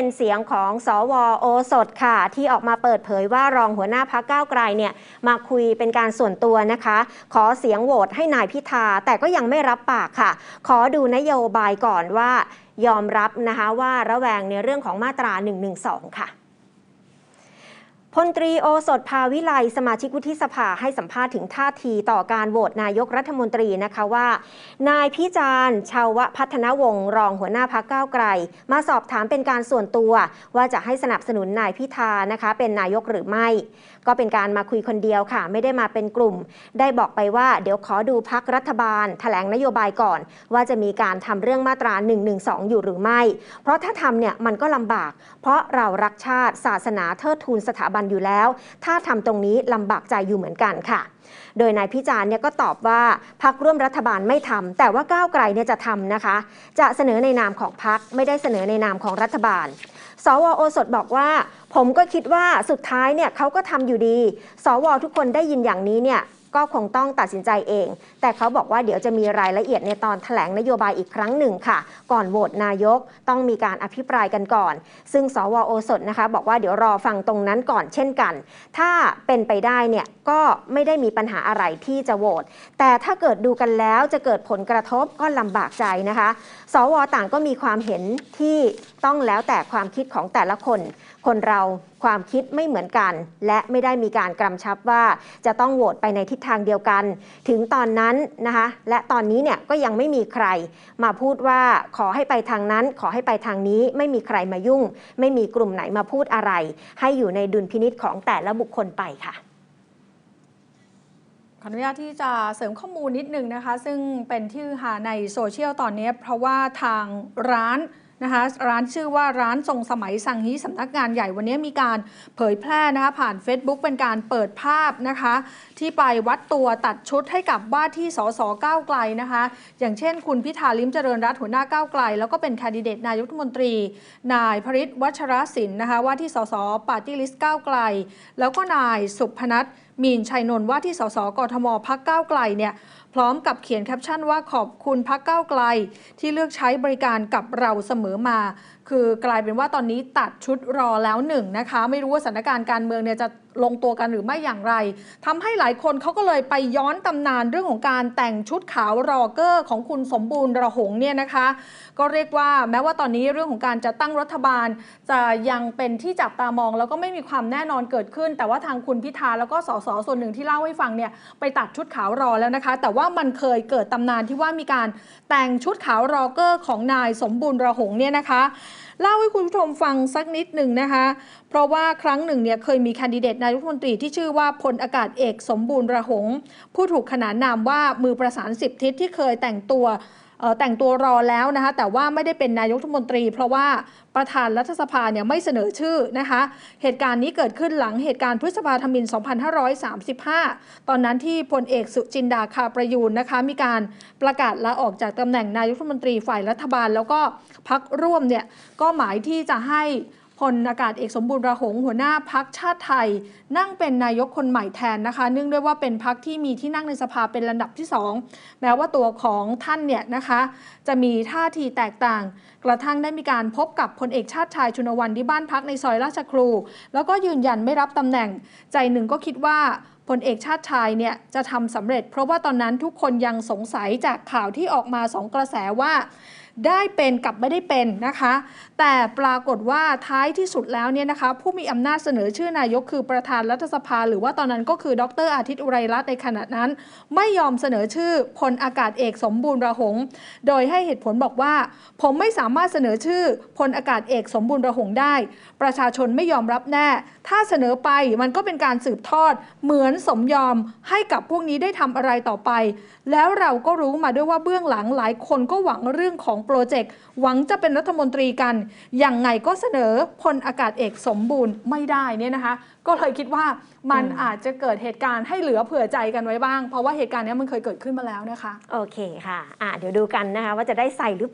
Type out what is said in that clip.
เป็นเสียงของสวโอสดค่ะ ที่ออกมาเปิดเผยว่ารองหัวหน้าพักก้าวไกลเนี่ยมาคุยเป็นการส่วนตัวนะคะ ขอเสียงโหวตให้นายพิธาแต่ก็ยังไม่รับปากค่ะ ขอดูนโยบายก่อนว่ายอมรับนะคะว่าระแวงในเรื่องของมาตรา 112 ค่ะ พลตรีโอสถภาวิไลสมาชิกวุฒิสภาให้สัมภาษณ์ถึงท่าทีต่อการโหวตนายกรัฐมนตรีนะคะว่า นายพิจารณ์ชาวพัฒนวงศ์รองหัวหน้าพักก้าวไกล มาสอบถามเป็นการส่วนตัว ว่าจะให้สนับสนุนนายพิธานะคะเป็นนายกหรือไม่ ก็เป็นการมาคุยคนเดียวค่ะ ไม่ได้มาเป็นกลุ่ม ได้บอกไปว่าเดี๋ยวขอดูพักรัฐบาลแถลงนโยบายก่อน ว่าจะมีการทำเรื่องมาตรา112อยู่หรือไม่ เพราะถ้าทำเนี่ยมันก็ลำบาก เพราะเรารักชาติศาสนาเทิดทูนสถาบันอยู่แล้ว ถ้าทำตรงนี้ลำบากใจอยู่เหมือนกันค่ะ โดยนายพิจารณ์เนี่ยก็ตอบว่าพักร่วมรัฐบาลไม่ทำแต่ว่าก้าวไกลเนี่ยจะทำนะคะ จะเสนอในนามของพักไม่ได้เสนอในนามของรัฐบาล สวโอสถบอกว่า ผมก็คิดว่าสุดท้ายเนี่ยเขาก็ทำอยู่ดี สวทุกคนได้ยินอย่างนี้เนี่ยก็คงต้องตัดสินใจเอง แต่เขาบอกว่าเดี๋ยวจะมีรายละเอียดในตอนแถลงนโยบายอีกครั้งหนึ่งค่ะ ก่อนโหวตนายกต้องมีการอภิปรายกันก่อน ซึ่งสวโอสถนะคะ บอกว่าเดี๋ยวรอฟังตรงนั้นก่อนเช่นกัน ถ้าเป็นไปได้เนี่ยก็ไม่ได้มีปัญหาอะไรที่จะโหวต แต่ถ้าเกิดดูกันแล้วจะเกิดผลกระทบก็ลำบากใจนะคะ สวต่างก็มีความเห็นที่ต้องแล้วแต่ความคิดของแต่ละคน คนเราความคิดไม่เหมือนกัน และไม่ได้มีการกำชับว่าจะต้องโหวตไปในทิศทางเดียวกัน ถึงตอนนั้นนะคะและตอนนี้เนี่ยก็ยังไม่มีใคร มาพูดว่าขอให้ไปทางนั้น ขอให้ไปทางนี้ไม่มีใครมายุ่ง ไม่มีกลุ่มไหนมาพูดอะไร ให้อยู่ในดุลพินิษของแต่ละบุคคลไปค่ะขออนุญาตที่จะเสริมข้อมูลนิดนึงนะคะ ซึ่งเป็นที่ฮือหาในโซเชียลตอนนี้ เพราะว่าทางร้าน นะคะร้านชื่อว่าร้านทรงสมัยสังฮีสำนักงานใหญ่วันนี้มีการเผยแพร่นะคะผ่าน Facebook เป็นการเปิดภาพนะคะ ที่ไปวัดตัวตัดชุดให้กับว่าที่สสก้าวไกลนะคะ อย่างเช่น คุณพิธาลิมเจริญรัตน์หัวหน้าก้าวไกล แล้วก็เป็นแคนดิเดตนายกรัฐมนตรี นายพริตวัชรศิลป์นะคะว่าที่สสปาร์ตี้ลิสต์ก้าวไกล แล้วก็นายสุพนัท มีนชัยนนท์ว่าที่สสกทมพักก้าวไกลเนี่ยพร้อมกับเขียนแคปชั่นว่าขอบคุณพักก้าวไกล ที่เลือกใช้บริการกับเราเสมอมา คือกลายเป็นว่าตอนนี้ตัดชุดรอแล้วหนึ่งนะคะ ไม่รู้ว่าสถานการณ์การเมืองเนี่ยจะลงตัวกันหรือไม่อย่างไรทำให้หลายคนเขาก็เลยไปย้อนตำนานเรื่องของการแต่งชุดขาวรอเกอร์ของคุณสมบูรณ์ระหงเนี่ยนะคะ ก็เรียกว่าแม้ว่าตอนนี้เรื่องของการจะตั้งรัฐบาล จะยังเป็นที่จับตามอง แล้วก็ไม่มีความแน่นอนเกิดขึ้น แต่ว่าทางคุณพิธาแล้วก็สสส่วนหนึ่งที่เล่าให้ฟังเนี่ยไปตัดชุดขาวรอแล้วนะคะ แต่ว่ามันเคยเกิดตำนานที่ว่ามีการแต่งชุดขาวรอเกอร์ของนายสมบูรณ์ระหงเนี่ยนะคะ เล่าให้คุณผู้ชมฟังสักนิดหนึ่งนะคะ เพราะว่าครั้งหนึ่งเนี่ยเคยมีคนดิเดตนายกรัฐมนตรีที่ชื่อว่าพลอากาศเอกสมบูรณ์ระหง ผู้ถูกขนานนามว่ามือประสานสิบทิศที่เคยแต่งตัว แต่งตัวรอแล้วนะคะแต่ว่าไม่ได้เป็นนายกรัฐมนตรี เพราะว่าประธานรัฐสภาเนี่ยไม่เสนอชื่อนะคะ เหตุการณ์นี้เกิดขึ้นหลังเหตุการณ์พฤษภาธมิน 2535 ตอนนั้นที่พลเอกสุจินดาคาประยูนนะคะมีการประกาศลาออกจากตำแหน่งนายกรัฐมนตรีฝ่ายรัฐบาล แล้วก็พักร่วมเนี่ยก็หมายที่จะให้ พลอากาศเอกสมบูรณ์ระหงหัวหน้าพักชาติไทย นั่งเป็นนายกคนใหม่แทนนะคะ เนื่องด้วยว่าเป็นพักที่มีที่นั่งในสภาเป็นลำดับที่ 2 แม้ว่าตัวของท่านเนี่ยนะคะ จะมีท่าทีแตกต่าง กระทั่งได้มีการพบกับพลเอกชาติชายชุนวันที่บ้านพักในซอยราชครู แล้วก็ยืนยันไม่รับตำแหน่ง ใจหนึ่งก็คิดว่าพลเอกชาติชายเนี่ยจะทำสำเร็จ เพราะว่าตอนนั้นทุกคนยังสงสัยจากข่าวที่ออกมาสองกระแสว่า ได้เป็นกับไม่ได้เป็นนะคะ แต่ปรากฏว่าท้ายที่สุดแล้วเนี่ยนะคะ ผู้มีอำนาจเสนอชื่อนายกคือประธานรัฐสภา หรือว่าตอนนั้นก็คือดรอาทิตย์อุไรรัตน์ในขณะนั้น ไม่ยอมเสนอชื่อพลอากาศเอกสมบูรณ์ระหง โดยให้เหตุผลบอกว่า ผมไม่สามารถเสนอชื่อพลอากาศเอกสมบูรณ์ระหงได้ ประชาชนไม่ยอมรับแน่ ถ้าเสนอไปมันก็เป็นการสืบทอดเหมือนสมยอมให้กับพวกนี้ได้ทำอะไรต่อไป แล้วเราก็รู้มาด้วยว่าเบื้องหลังหลายคนก็หวังเรื่องของโปรเจกต์ หวังจะเป็นรัฐมนตรีกันยังไงก็เสนอพลอากาศเอกสมบูรณ์ไม่ได้เนี่ยนะคะ ก็เลยคิดว่ามันอืมอาจจะเกิดเหตุการณ์ให้เหลือเผื่อใจกันไว้บ้าง เพราะว่าเหตุการณ์เนี้ยมันเคยเกิดขึ้นมาแล้วนะคะ โอเคค่ะอะ เดี๋ยวดูกันนะคะว่าจะได้ใส่หรือ